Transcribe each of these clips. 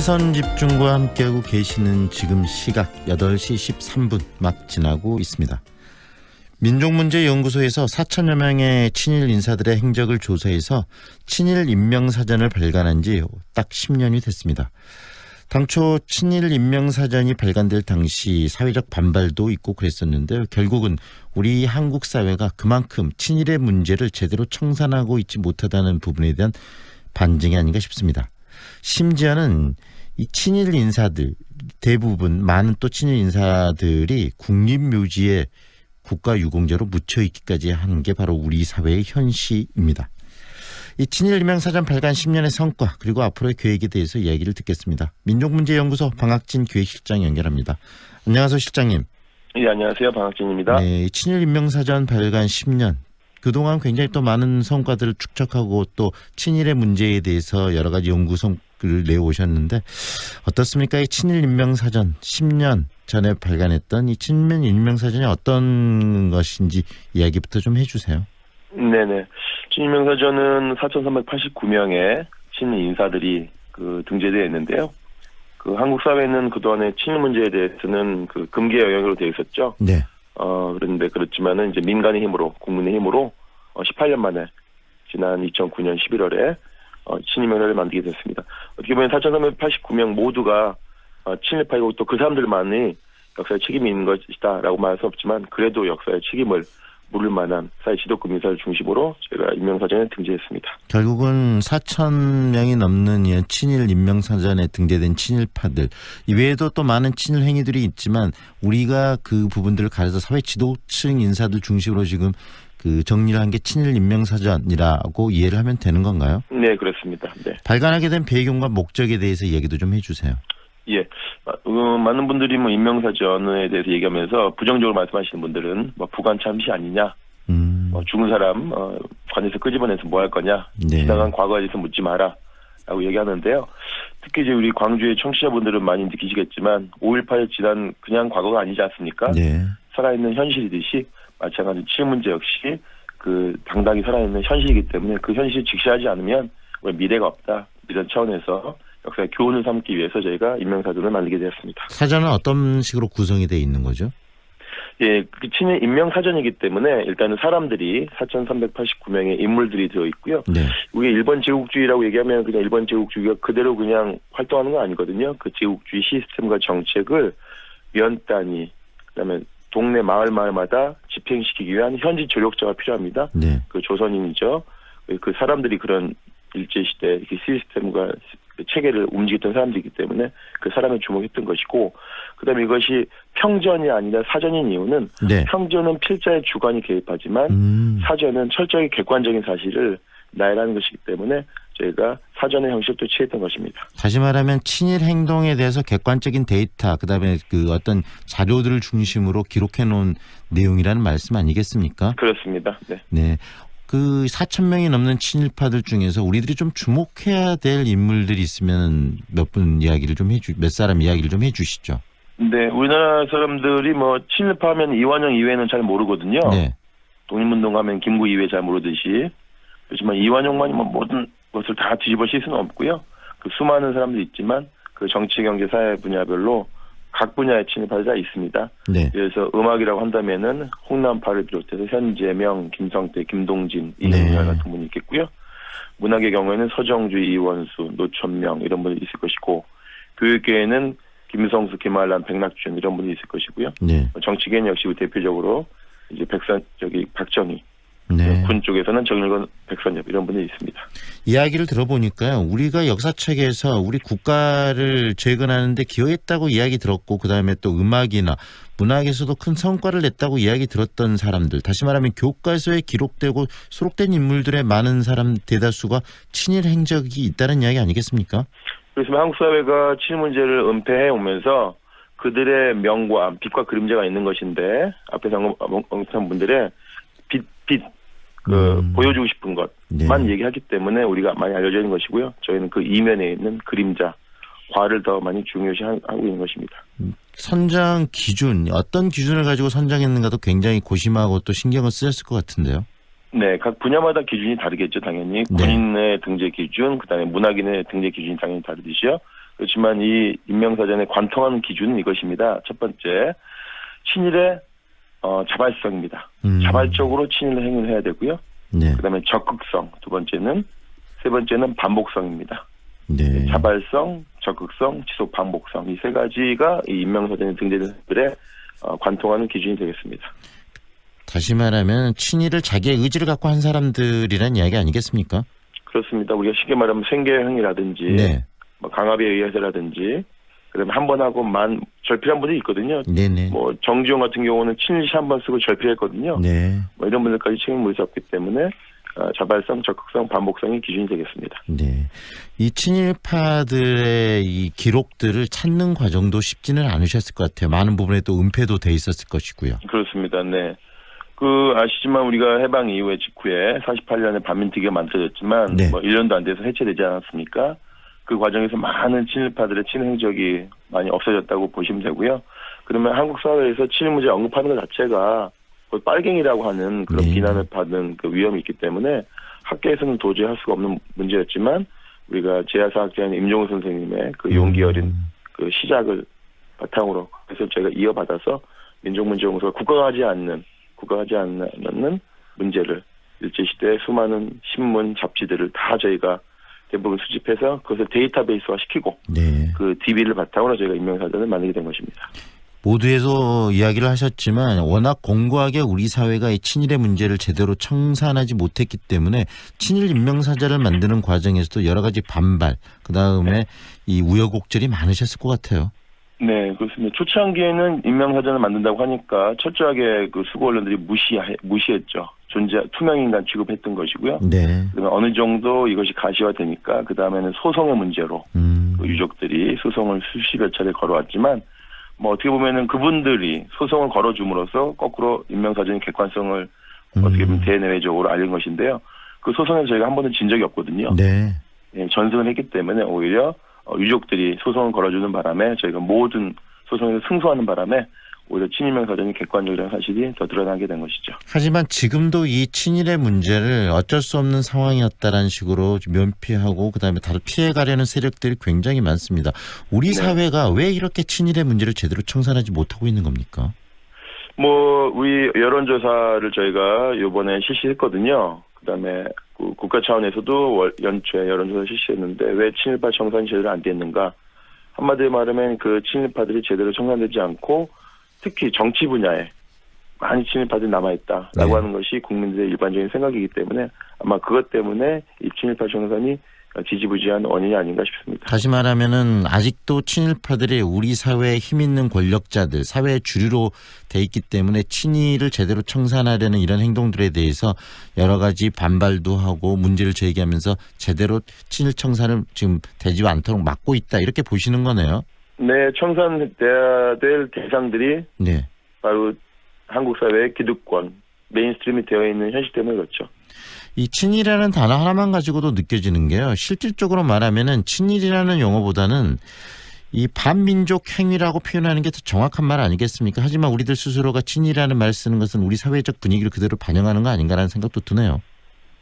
시선 집중과 함께하고 계시는 지금 시각 8시 13분 막 지나고 있습니다. 민족문제연구소에서 4천여 명의 친일 인사들의 행적을 조사해서 친일 인명사전을 발간한 지 딱 10년이 됐습니다. 당초 친일 인명사전이 발간될 당시 사회적 반발도 있고 그랬었는데 결국은 우리 한국 사회가 그만큼 친일의 문제를 제대로 청산하고 있지 못하다는 부분에 대한 반증이 아닌가 싶습니다. 심지어는 이 친일 인사들 대부분 많은 또 친일 인사들이 국립묘지에 국가유공자로 묻혀 있기까지 하는 게 바로 우리 사회의 현실입니다. 이 친일 인명사전 발간 10년의 성과 그리고 앞으로의 계획에 대해서 이야기를 듣겠습니다. 민족문제연구소 방학진 기획실장 연결합니다. 안녕하세요 실장님. 예, 안녕하세요. 방학진입니다. 네, 친일 인명사전 발간 10년. 그동안 굉장히 또 많은 성과들을 축적하고 또 친일의 문제에 대해서 여러 가지 연구 성과를 내오셨는데 어떻습니까? 이 친일 인명사전 10년 전에 발간했던 이 친일 인명사전이 어떤 것인지 이야기부터 좀 해주세요. 네네. 친일 명사전은 4,389명의 친일 인사들이 그 등재되어 있는데요. 그 한국 사회는 그동안에 친일 문제에 대해서는 그 금기의 영역으로 되어 있었죠. 네. 어, 그런데 그렇지만은 이제 민간의 힘으로, 국민의 힘으로 어, 18년 만에 지난 2009년 11월에 어, 친일명사를 만들게 됐습니다. 어떻게 보면 4,389명 모두가 어, 친일파이고 또 그 사람들만이 역사에 책임이 있는 것이다라고 말할 수 없지만 그래도 역사의 책임을 물을 만한 사회 지도급 인사를 중심으로 저희가 인명사전에 등재했습니다. 결국은 4천 명이 넘는 이 친일 인명사전에 등재된 친일파들 이외에도 또 많은 친일 행위들이 있지만 우리가 그 부분들을 가려서 사회 지도층 인사들 중심으로 지금 그 정리를 한 게 친일 인명사전이라고 이해를 하면 되는 건가요? 네, 그렇습니다. 네. 발간하게 된 배경과 목적에 대해서 얘기도 좀 해주세요. 예. 어, 많은 분들이 뭐 인명사전에 대해서 얘기하면서 부정적으로 말씀하시는 분들은 뭐 부관 참시 아니냐, 음, 뭐 죽은 사람 어, 관에서 끄집어내서 뭐 할 거냐, 네. 지나간 과거에 대해서 묻지 마라. 라고 얘기하는데요. 특히 이제 우리 광주의 청취자분들은 많이 느끼시겠지만 5.18 지난 그냥 과거가 아니지 않습니까? 네. 살아있는 현실이듯이 마찬가지 치유 문제 역시 그 당당히 살아있는 현실이기 때문에 그 현실을 직시하지 않으면 우리 미래가 없다 이런 차원에서 역사의 교훈을 삼기 위해서 저희가 인명사전을 만들게 되었습니다. 사전은 어떤 식으로 구성이 돼 있는 거죠? 예, 그 친일 인명 사전이기 때문에 일단은 사람들이 4,389명의 인물들이 들어 있고요. 네. 우리 일본 제국주의라고 얘기하면 그냥 일본 제국주의가 그대로 그냥 활동하는 건 아니거든요. 그 제국주의 시스템과 정책을 면 단위, 그다음에 동네 마을 마을마다 집행시키기 위한 현지 조력자가 필요합니다. 네. 그 조선인이죠. 그 사람들이 그런 일제 시대 이렇게 시스템과 그 체계를 움직였던 사람들이기 때문에 그 사람에 주목했던 것이고, 그다음에 이것이 평전이 아니라 사전인 이유는 네. 평전은 필자의 주관이 개입하지만 음, 사전은 철저히 객관적인 사실을 나열하는 것이기 때문에 저희가 사전의 형식을 또 취했던 것입니다. 다시 말하면 친일 행동에 대해서 객관적인 데이터, 그다음에 그 어떤 자료들을 중심으로 기록해 놓은 내용이라는 말씀 아니겠습니까? 그렇습니다. 네. 네. 그 4천 명이 넘는 친일파들 중에서 우리들이 좀 주목해야 될 인물들이 있으면 몇 분 이야기를 좀 해주, 몇 사람 이야기를 좀 해주시죠. 네, 우리나라 사람들이 뭐 친일파하면 이완영 이외에는 잘 모르거든요. 네. 독립운동하면 김구 이외 잘 모르듯이 그렇지만 이완용만이 뭐 모든 것을 다 뒤집어 씌울 수는 없고요. 그 수많은 사람들이 있지만 그 정치, 경제, 사회 분야별로 각 분야의 친일파들이 다 있습니다. 네. 그래서 음악이라고 한다면은 홍남파를 비롯해서 현재명, 김성태, 김동진, 네. 이영렬 같은 분이 있겠고요. 문학의 경우에는 서정주, 이원수, 노천명 이런 분이 있을 것이고 교육계에는 김성수, 김한란, 백낙준 이런 분이 있을 것이고요. 네. 정치계는 역시 대표적으로 이제 백선 저기 박정희 네. 군 쪽에서는 정일건 백선엽 이런 분이 있습니다. 이야기를 들어보니까요. 우리가 역사책에서 우리 국가를 재건하는데 기여했다고 이야기 들었고 그다음에 또 음악이나 문학에서도 큰 성과를 냈다고 이야기 들었던 사람들 다시 말하면 교과서에 기록되고 수록된 인물들의 많은 사람 대다수가 친일 행적이 있다는 이야기 아니겠습니까? 그래서 한국 사회가 친일 문제를 은폐해 오면서 그들의 명과 빛과 그림자가 있는 것인데 앞에서 언급- 언급한 분들의 빛, 빛, 그 음. 보여주고 싶은 것만 네. 얘기하기 때문에 우리가 많이 알려져 있는 것이고요. 저희는 그 이면에 있는 그림자, 과를 더 많이 중요시하고 있는 것입니다. 선정 기준 어떤 기준을 가지고 선정했는가도 굉장히 고심하고 또 신경을 쓰였을 것 같은데요. 네, 각 분야마다 기준이 다르겠죠, 당연히. 네. 군인의 등재 기준, 그 다음에 문학인의 등재 기준이 당연히 다르듯이요. 그렇지만 이 임명사전에 관통하는 기준은 이것입니다. 첫 번째, 친일의 어, 자발성입니다. 음. 자발적으로 친일 행위를 해야 되고요. 네. 그다음에 적극성, 두 번째는 세 번째는 반복성입니다. 네. 자발성, 적극성, 지속 반복성 이 세 가지가 이 임명사전에 등재된 사람들의 어, 관통하는 기준이 되겠습니다. 다시 말하면 친일을 자기의 의지를 갖고 한 사람들이란 이야기 아니겠습니까? 그렇습니다. 우리가 쉽게 말하면 생계형이라든지 네. 뭐 강압에 의해서라든지 그다음에 한 번 하고 만 절필한 분들이 있거든요. 네네. 뭐 정지용 같은 경우는 친일시 한 번 쓰고 절필했거든요. 네. 뭐 이런 분들까지 책임을 졌기 때문에 어, 자발성, 적극성, 반복성이 기준이 되겠습니다. 네. 이 친일파들의 이 기록들을 찾는 과정도 쉽지는 않으셨을 것 같아요. 많은 부분에 또 은폐도 돼 있었을 것이고요. 그렇습니다. 네. 그 아시지만 우리가 해방 이후에 직후에 48년에 반민특위가 만들어졌지만 네. 뭐 1년도 안 돼서 해체되지 않았습니까? 그 과정에서 많은 친일파들의 친행적이 많이 없어졌다고 보시면 되고요. 그러면 한국 사회에서 친일 문제 언급하는 것 자체가 거의 빨갱이라고 하는 그런 네. 비난을 받는 그 위험이 있기 때문에 학계에서는 도저히 할 수가 없는 문제였지만 우리가 제야사학자인 임종훈 선생님의 그 용기 어린 음. 그 시작을 바탕으로 그래서 저희가 이어받아서 민족문제연구소가 국가하지 않는 국가하지 않는 문제를 일제시대 수많은 신문 잡지들을 다 저희가 대부분 수집해서 그것을 데이터베이스화 시키고 네. 그 DB를 바탕으로 저희가 인명사전을 만들게 된 것입니다. 모두에서 이야기를 하셨지만 워낙 공고하게 우리 사회가 이 친일의 문제를 제대로 청산하지 못했기 때문에 친일 인명사자를 만드는 과정에서도 여러 가지 반발, 그 다음에 이 우여곡절이 많으셨을 것 같아요. 네, 그렇습니다. 초창기에는 인명사전을 만든다고 하니까 철저하게 그 수고 언론들이 무시 무시했죠. 존재 투명 인간 취급했던 것이고요. 네. 그다음에 어느 정도 이것이 가시화되니까 그 다음에는 소송의 문제로 음. 그 유족들이 소송을 수십여 차례 걸어왔지만 뭐 어떻게 보면은 그분들이 소송을 걸어줌으로써 거꾸로 인명사전의 객관성을 어떻게 보면 음. 대내외적으로 알린 것인데요. 그 소송에서 저희가 한 번도 진 적이 없거든요. 네. 예, 전승을 했기 때문에 오히려 어, 유족들이 소송을 걸어주는 바람에 저희가 모든 소송에서 승소하는 바람에 오히려 친인명사전이 객관적이라는 사실이 더 드러나게 된 것이죠. 하지만 지금도 이 친일의 문제를 어쩔 수 없는 상황이었다라는 식으로 면피하고 그다음에 다른 피해가려는 세력들이 굉장히 많습니다. 우리 네. 사회가 왜 이렇게 친일의 문제를 제대로 청산하지 못하고 있는 겁니까? 뭐 우리 여론조사를 저희가 이번에 실시했거든요. 그다음에 그 국가 차원에서도 월- 연초에 여론조사 실시했는데 왜 친일파 청산이 제대로 안 됐는가? 한마디로 말하면 그 친일파들이 제대로 청산되지 않고 특히 정치 분야에 많이 친일파들이 남아있다라고 네. 하는 것이 국민들의 일반적인 생각이기 때문에 아마 그것 때문에 이 친일파 청산이 지지부지한 원인이 아닌가 싶습니다. 다시 말하면은 아직도 친일파들이 우리 사회에 힘 있는 권력자들, 사회의 주류로 돼 있기 때문에 친일을 제대로 청산하려는 이런 행동들에 대해서 여러 가지 반발도 하고 문제를 제기하면서 제대로 친일 청산을 지금 되지 않도록 막고 있다 이렇게 보시는 거네요. 네, 청산돼야 될 대상들이 네. 바로 한국 사회의 기득권, 메인스트림이 되어 있는 현실 때문에 그렇죠. 이 친일이라는 단어 하나만 가지고도 느껴지는 게요. 실질적으로 말하면은 친일이라는 용어보다는 이 반민족 행위라고 표현하는 게 더 정확한 말 아니겠습니까? 하지만 우리들 스스로가 친일이라는 말 쓰는 것은 우리 사회적 분위기를 그대로 반영하는 거 아닌가라는 생각도 드네요.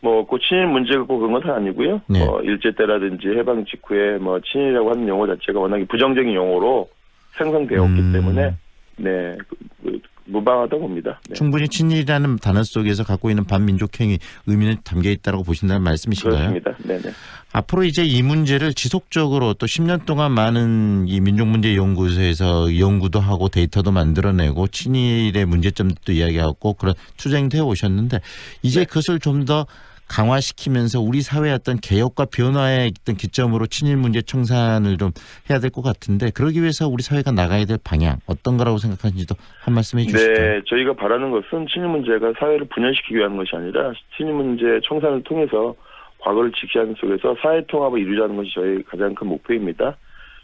뭐, 그 친일 문제가 꼭 그런 건 아니고요. 네. 뭐, 일제 때라든지 해방 직후에 뭐, 친일이라고 하는 용어 자체가 워낙에 부정적인 용어로 생성되었기 음. 때문에, 네, 그, 그, 무방하다고 봅니다. 네. 충분히 친일이라는 단어 속에서 갖고 있는 반민족 행위 의미는 담겨 있다고 보신다는 말씀이신가요? 그렇습니다. 네네. 앞으로 이제 이 문제를 지속적으로 또 10년 동안 많은 이 민족문제연구소에서 연구도 하고 데이터도 만들어내고 친일의 문제점도 이야기하고 그런 투쟁도 해 오셨는데 이제 네. 그것을 좀더 강화시키면서 우리 사회의 어떤 개혁과 변화의 어떤 기점으로 친일 문제 청산을 좀 해야 될 것 같은데 그러기 위해서 우리 사회가 나가야 될 방향 어떤 거라고 생각하는지도 한 말씀 해 주시죠. 네, 저희가 바라는 것은 친일 문제가 사회를 분열시키기 위한 것이 아니라 친일 문제 청산을 통해서 과거를 직시하는 속에서 사회 통합을 이루자는 것이 저희 가장 큰 목표입니다.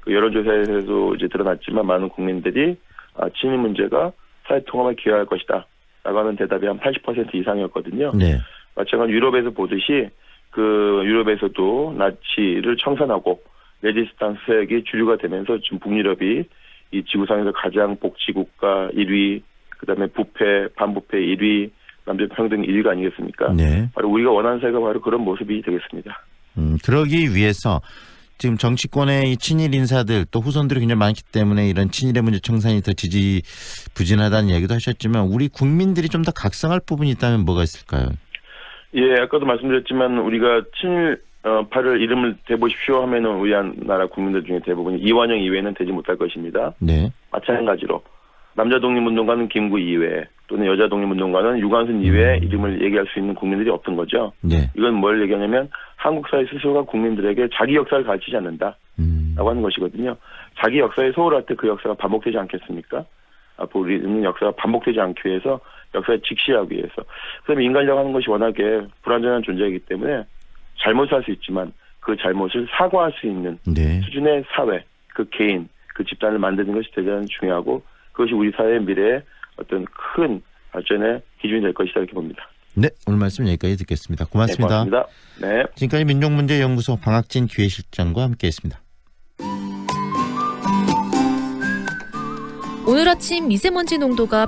그 여론조사에서도 이제 드러났지만 많은 국민들이 아, 친일 문제가 사회 통합에 기여할 것이다. 라고 하는 대답이 한 80% 이상이었거든요. 네. 마찬가지로 유럽에서 보듯이 그 유럽에서도 나치를 청산하고 레지스탕스 세력이 주류가 되면서 지금 북유럽이 이 지구상에서 가장 복지국가 1위, 그 다음에 부패, 반부패 1위, 남녀평등 1위가 아니겠습니까? 네. 바로 우리가 원하는 사회가 바로 그런 모습이 되겠습니다. 음, 그러기 위해서 지금 정치권의 이 친일 인사들 또 후손들이 굉장히 많기 때문에 이런 친일의 문제 청산이 더 지지 부진하다는 이야기도 하셨지만 우리 국민들이 좀 더 각성할 부분이 있다면 뭐가 있을까요? 예, 아까도 말씀드렸지만 우리가 친일 어, 팔을 이름을 대보십시오 하면은 우리 나라 국민들 중에 대부분이 이완영 이외에는 되지 못할 것입니다. 네. 마찬가지로 남자 독립운동가는 김구 이외 또는 여자 독립운동가는 유관순 이외에 음. 이름을 얘기할 수 있는 국민들이 없던 거죠. 네. 이건 뭘 얘기하냐면 한국 사회 스스로가 국민들에게 자기 역사를 가르치지 않는다라고 음. 하는 것이거든요. 자기 역사에 소홀할 때 그 역사가 반복되지 않겠습니까? 앞으로 우리는 역사가 반복되지 않기 위해서 역사에 직시하기 위해서. 그다음에 인간이라고 하는 것이 워낙에 불완전한 존재이기 때문에 잘못을 할 수 있지만 그 잘못을 사과할 수 있는 네. 수준의 사회, 그 개인, 그 집단을 만드는 것이 대단히 중요하고 그것이 우리 사회의 미래의 어떤 큰 발전의 기준이 될 것이다 이렇게 봅니다. 네. 오늘 말씀 여기까지 듣겠습니다. 네, 고맙습니다. 고맙습니다. 네. 지금까지 민족문제연구소 방학진 기획실장과 함께했습니다. 오늘 아침 미세먼지 농도가